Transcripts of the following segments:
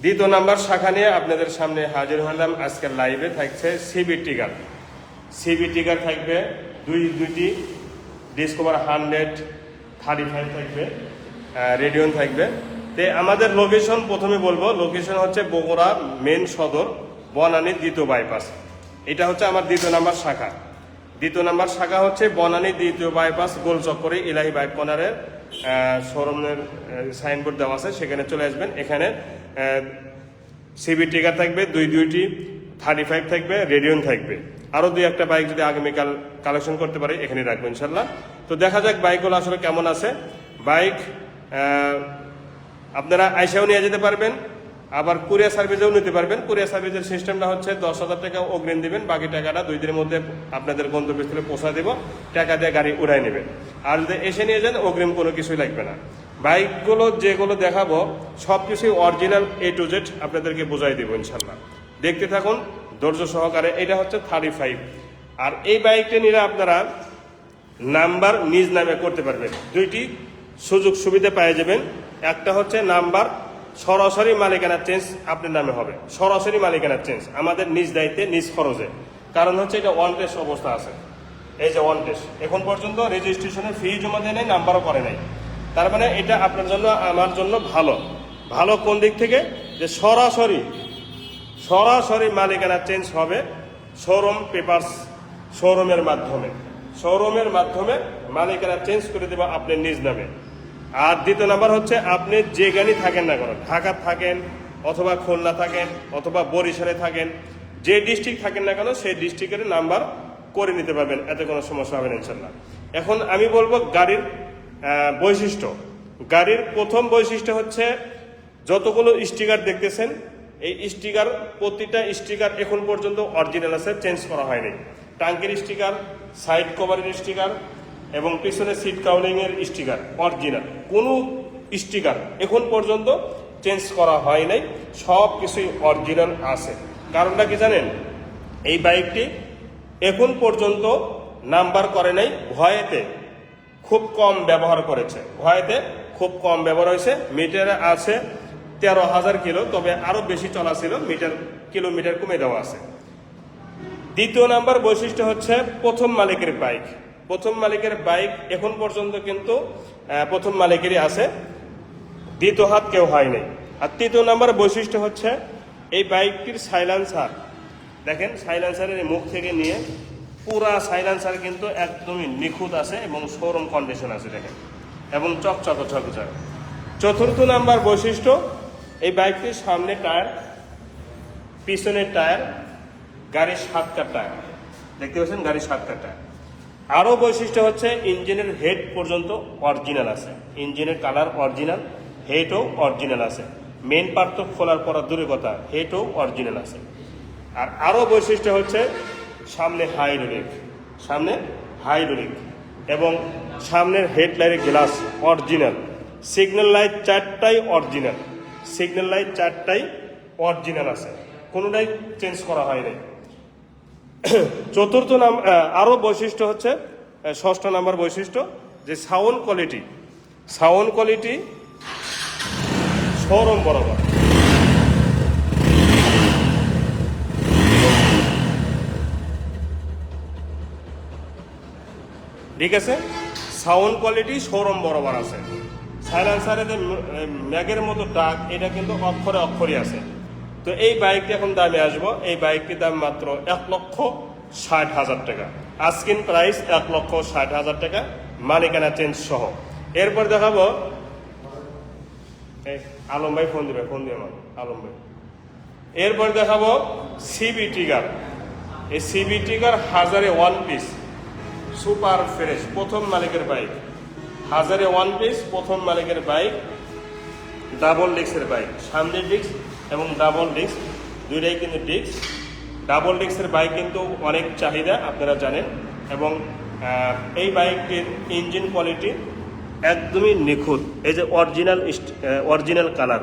দ্বিতীয় নাম্বার শাখা নিয়ে আপনাদের সামনে হাজির হলাম। আজকের লাইভে থাকছে সিবি টিকার সিবি টিকার থাকবে দুই, দুইটি ডিসকভার হান্ড্রেড থার্টি ফাইভ থাকবে রেডিয়ন থাকবে। তে আমাদের লোকেশন প্রথমে বলব লোকেশন হচ্ছে বগুড়া মেন সদর, বনানী দ্বিতীয় বাইপাস এটা হচ্ছে আমার দ্বিতীয় নাম্বার শাখা। দ্বিতীয় নাম্বার শাখা হচ্ছে বনানী দ্বিতীয় বাইপাস গোল চক্করে ইলাহি বাইক কর্নারের শোরুমের সাইনবোর্ড দেওয়া আছে, সেখানে চলে আসবেন। এখানে সিবি টিকার থাকবে, দুই দুইটি থার্টি ফাইভ থাকবে রেডিয়ন থাকবে। আরও দুই একটা বাইক যদি আগামীকাল কালেকশন করতে পারে এখানে রাখব ইনশাল্লাহ। তো দেখা যাক বাইকগুলো আসলে কেমন আছে। বাইক আপনারা আইসাও নিয়ে যেতে পারবেন, আবার কুরিয়ার সার্ভিসেও নিতে পারবেন। কুরিয়ার সার্ভিসের সিস্টেমটা হচ্ছে দশ হাজার টাকা অগ্রিম দিবেন, বাকি টাকাটা দুই দিনের মধ্যে আপনাদের গন্তব্যস্থলে পৌঁছা দেব। টাকা দিয়ে গাড়ি উড়াই নেবেন। আর যদি এসে নিয়ে যান, অগ্রিম কোনো কিছুই লাগবে না। বাইকগুলো যেগুলো দেখাবো সব কিছুই অরিজিনাল এ টু জেড আপনাদেরকে বোঝাই দেবো ইনশাল্লাহ দেখতে থাকুন, ধৈর্য সহকারে, এটা হচ্ছে থার্টি ফাইভ আর এই বাইকটা নিলে আপনারা নাম্বার নিজ নামে করতে পারবেন। দুইটি সুযোগ সুবিধা পেয়ে যাবেন। একটা হচ্ছে নাম্বার, সরাসরি মালিকানা চেঞ্জ আপনার নামে হবে। সরাসরি মালিকানা চেঞ্জ আমাদের নিজ দায়িত্বে, নিজ খরচে। কারণ হচ্ছে এটা ওয়ান টেস্ট অবস্থা আছে। এই যে ওয়ান টেস্ট এখন পর্যন্ত রেজিস্ট্রেশনের ফি জমা দেয় নাই নাম্বারও করে নাই। তার মানে এটা আপনার জন্য, আমার জন্য ভালো। ভালো কোন দিক থেকে? যে সরাসরি সরাসরি মালিকানা চেঞ্জ হবে শোরুম পেপারস শোরুমের মাধ্যমে। শোরুমের মাধ্যমে মালিকানা চেঞ্জ করে দেবা আপনি নিজ নামে। আর দ্বিতীয় নাম্বার হচ্ছে, আপনি যেখানেই থাকেন না কেন, ঢাকা থাকেন, অথবা খুলনা থাকেন, অথবা বরিশালে থাকেন, যে ডিস্ট্রিক্ট থাকেন না কেন, সেই ডিস্ট্রিক্টের নাম্বার করে নিতে পারবেন। এতে কোনো সমস্যা হবে না ইনশাল্লাহ এখন আমি বলব, গাড়ির বৈশিষ্ট্য। গাড়ির প্রথম বৈশিষ্ট্য হচ্ছে যতগুলো স্টিকার দেখতেছেন, এই স্টিকার, প্রতিটা স্টিকার এখন পর্যন্ত অরিজিনাল আছে, চেঞ্জ করা হয়নি। টাঙ্কির স্টিকার, সাইড কভারের স্টিকার এবং পিছনে সিট কাউলিং এর স্টিকার, অরিজিনাল। কোনো স্টিকার এখন পর্যন্ত চেঞ্জ করা হয় নাই, সব কিছুই অরিজিনাল আছে। কারণটা কি জানেন? এই বাইকটি এখন পর্যন্ত নাম্বার করে নাই, ভয়েতে। খুব কম ব্যবহার করেছে। ভয়েতে খুব কম ব্যবহার হয়েছে। মিটারে আছে তেরো হাজার কিলো, তবে আরও বেশি চলা ছিল, মিটার, কিলোমিটার কমে দেওয়া আছে। দ্বিতীয় নাম্বার বৈশিষ্ট্য হচ্ছে প্রথম মালিকের বাইক। প্রথম মালিকের বাইক এখন পর্যন্ত কিন্তু প্রথম মালিকেরই আছে। দ্বিতীয় হাত কেউ হয় নাই আর তৃতীয় নাম্বার বৈশিষ্ট্য হচ্ছে এই বাইকটির সাইলেন্সার দেখেন সাইলেন্সারের মুখ থেকে নিয়ে পুরা সাইলেন্সার কিন্তু একদমই নিখুঁত আছে এবং শোরুম কন্ডিশন আছে দেখেন। এবং চকচক চকচক চতুর্থ নাম্বার বৈশিষ্ট্য, এই বাইকটির সামনে টায়ার পিছনের টায়ার গাড়ির সাতটা টায়ার দেখতে পাচ্ছেন? গাড়ির সাতটা টায়ার আরও বৈশিষ্ট্য হচ্ছে ইঞ্জিনের হেড পর্যন্ত অরিজিনাল আছে। ইঞ্জিনের কালার অরিজিনাল হেডও অরিজিনাল আছে। মেন তো খোলার পর দূরে কথা হেডও অরিজিনাল আছে। আর আরও বৈশিষ্ট্য হচ্ছে সামনে হাইড্রোলিক সামনে হাইড্রোলিক এবং সামনের হেডলাইটের গ্লাস অরিজিনাল। সিগন্যাল লাইট চারটাই অরিজিনাল। সিগন্যাল লাইট চারটাই অরিজিনাল আছে। কোনোটাই চেঞ্জ করা হয়নি চতুর্থ নাম আরও বৈশিষ্ট্য হচ্ছে ষষ্ঠ নাম্বার বৈশিষ্ট্য যে sound quality. Sound quality showroom বরাবর। ঠিক আছে? সাউন্ড কোয়ালিটি শোরুম বরাবর আছে। সাইলেন্সারের যে ম্যাগের মতো ডাক এটা কিন্তু অক্ষরে অক্ষরই আছে। তো এই বাইকটি এখন দামে আসব। এই বাইকটির দাম মাত্র এক লক্ষ ষাট হাজার টাকা। আস্কিন প্রাইস এক লক্ষ ষাট হাজার টাকা, মালিকানা চেঞ্জ সহ। এরপর দেখাবো। আলম ভাই ফোন দিবে ফোন দিয়ে আমার আলম ভাই। এরপর দেখাবো সিবি টিগার এই সিবি টিগার হাজারে ওয়ান পিস সুপার ফ্রেশ, প্রথম মালিকের বাইক। হাজারে ওয়ান পিস, প্রথম মালিকের বাইক, ডাবল ডিস্কের বাইক সামনের ডিস্ক এবং ডাবল ডিস্ক, দুইটাই কিন্তু ডিস্ক। ডাবল ডিস্কের বাইক কিন্তু অনেক চাহিদা, আপনারা জানেন। এবং এই বাইকটির ইঞ্জিন কোয়ালিটি একদমই নিখুঁত। এই যে অরিজিনাল অরিজিনাল কালার।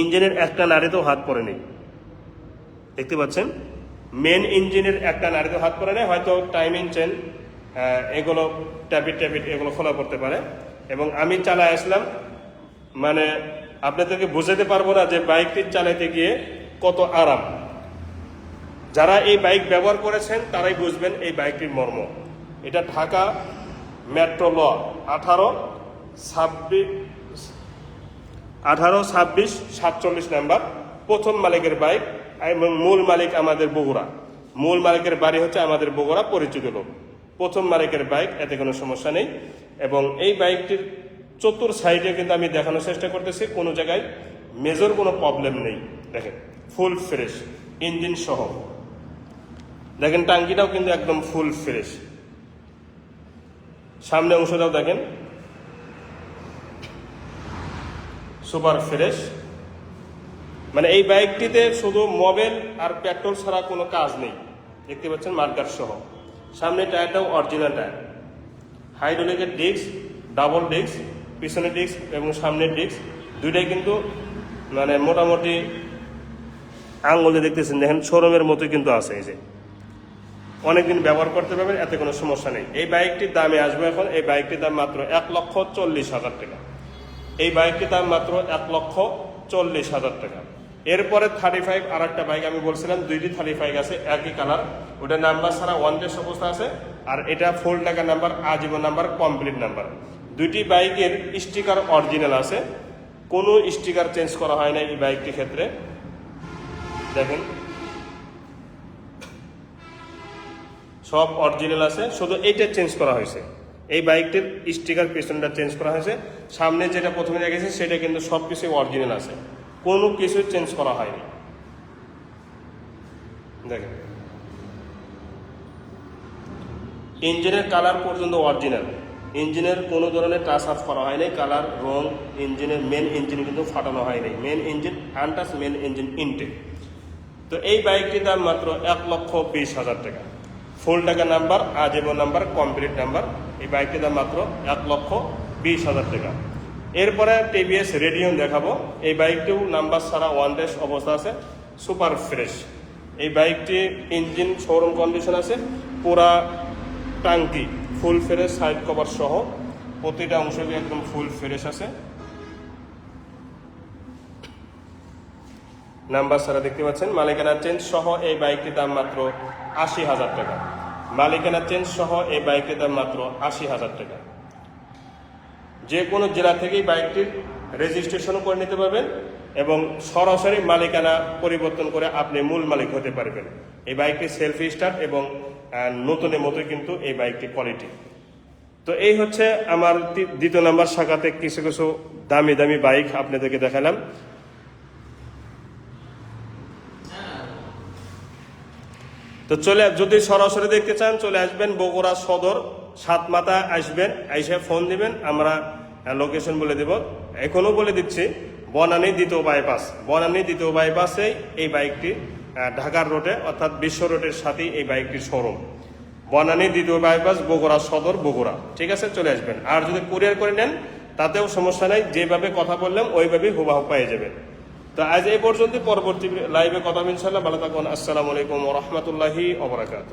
ইঞ্জিনের একটা নাড়িতেও হাত পড়েনি। দেখতে পাচ্ছেন? মেন ইঞ্জিনের একটা নাড়িতে হাত পরে নেয়, হয়তো টাইমিং চেন এগুলো ট্যাপিট ট্যাপিট এগুলো খোলা করতে পারে। এবং আমি চালায় আসলাম মানে আপনাদেরকে বোঝাতে পারব না যে বাইকটি চালাতে গিয়ে কত আরাম। যারা এই বাইক ব্যবহার করেছেন, তারাই বুঝবেন এই বাইকটির মর্ম। এটা ঢাকা মেট্রো ল আঠারো ছাব্বিশ আঠারো, ছাব্বিশ, সাতচল্লিশ নাম্বার। প্রথম মালিকের বাইক মূল মালিক আমাদের বগুড়া। মূল মালিকের বাড়ি হচ্ছে আমাদের বগুড়া পরিচিত লোক। প্রথম মালিকের বাইক, এতে কোনো সমস্যা নেই। এবং এই বাইকটির চতুর সাইডে কিন্তু আমি দেখানোর চেষ্টা করতেছি, কোনো জায়গায় মেজর কোনো প্রবলেম নেই। দেখেন ফুল ফ্রেশ ইঞ্জিন সহ। দেখেন, টাঙ্কিটাও কিন্তু একদম ফুল ফ্রেশ সামনে অংশটাও দেখেন সুপার ফ্রেশ মানে এই বাইকটিতে শুধু মোবাইল আর পেট্রোল ছাড়া কোনো কাজ নেই। দেখতে পাচ্ছেন মার্কার সহ। সামনে টায়ারটাও অরিজিনাল টায়ার। হাইড্রোলিকের ডিস্ক ডাবল ডিস্ক পিছনের ডিস্ক এবং সামনের ডিস্ক দুইটাই কিন্তু মানে মোটামুটি আঙ্গুলে দেখতেছেন, দেখেন শোরুমের মতোই কিন্তু আছে এই যে। অনেকদিন ব্যবহার করতে পারবেন, এতে কোনো সমস্যা নেই। এই বাইকটির দামে আসবে এখন, এই বাইকটির দাম মাত্র এক লক্ষ চল্লিশ হাজার টাকা। এই বাইকটির দাম মাত্র এক লক্ষ চল্লিশ হাজার টাকা। এরপরে থার্টি ফাইভ আর একটা বাইক আমি বলছিলাম, দুইটি থার্টি ফাইভ আছে, একই কালার ওটা নাম্বার ছাড়া ওয়ান ডেস অবস্থা আছে, আর এটা ফুল টাকা নাম্বার আজীবন নাম্বার কমপ্লিট নাম্বার দুইটি বাইকের স্টিকার অরিজিনাল আছে, কোনো স্টিকার চেঞ্জ করা হয় না এই বাইকটির ক্ষেত্রে। দেখেন। সব অরিজিনাল আছে, শুধু এইটা চেঞ্জ করা হয়েছে। এই বাইকটির স্টিকার পিছনটা চেঞ্জ করা হয়েছে। সামনে যেটা প্রথমে রেখেছে সেটা কিন্তু সব কিছু অরিজিনাল আছে। কোনো কিছু চেঞ্জ করা হয়নি। দেখেন। ইঞ্জিনের কালার পর্যন্ত অরিজিনাল ইঞ্জিনের কোনো ধরনের টাচ আপ করা হয়নি কালার রং, ইঞ্জিনের মেন ইঞ্জিন কিন্তু ফাটানো হয়নি। Main engine untouched main engine intact তো এই বাইকটির দাম মাত্র এক লক্ষ বিশ হাজার টাকা। ফুল টাকা নাম্বার আজীবন নাম্বার কমপ্লিট নাম্বার এই বাইকটির দাম মাত্র এক লক্ষ বিশ হাজার টাকা। এরপরে টিভিএস রেডিয়ন দেখাবো। এই বাইকটিও নাম্বার ছাড়া ওয়ান ডেস অবস্থা আছে সুপার ফ্রেশ এই বাইকটি ইঞ্জিন শোরুম কন্ডিশন আছে, পুরা টাঙ্কি ফুল ফ্রেশ সাইড কভার সহ। প্রতিটা অংশ একদম ফুল ফ্রেশ আছে। নাম্বার ছাড়া দেখতে পাচ্ছেন মালিকানা চেঞ্জ সহ এই বাইকটির দাম মাত্র আশি হাজার টাকা। মালিকানা চেঞ্জ সহ এই বাইকটির দাম মাত্র আশি হাজার টাকা। যে কোনো জেলা থেকেই বাইকটির রেজিস্ট্রেশন করে নিতে পারবেন এবং সরাসরি মালিকানা পরিবর্তন করে আপনি মূল মালিক হতে পারবেন। এই বাইকটি সেলফি স্টার্ট এবং নতুনের মতোই কিন্তু এই বাইকটি কোয়ালিটি তো এই হচ্ছে আমার দ্বিতীয় নাম্বার শাখাতে কিছু কিছু দামি দামি বাইক আপনাদেরকে দেখালাম। তো চলে, যদি সরাসরি দেখতে চান, চলে আসবেন বগুড়া সদর সাত মাথা আসবেন, এসে ফোন দিবেন, আমরা লোকেশন বলে দেব। এখনও বলে দিচ্ছি, বনানী দ্বিতীয় বাইপাস বনানী দ্বিতীয় বাইপাসে এই বাইকটি ঢাকার রোডে অর্থাৎ বিশ্ব রোডের সাথেই এই বাইকটির শোরুম বনানী দ্বিতীয় বাইপাস বগুড়া সদর, বগুড়া। ঠিক আছে, চলে আসবেন। আর যদি কুরিয়ার করে নেন, তাতেও সমস্যা নাই, যেভাবে কথা বললাম, ওইভাবেই হুবাহু পেয়ে যাবেন। তো আজ এই পর্যন্ত পরবর্তী লাইভে কথা ইনশাল্লাহ ভালো থাকুন, আসসালামু আলাইকুম রহমতুল্লাহি ওবরাকাত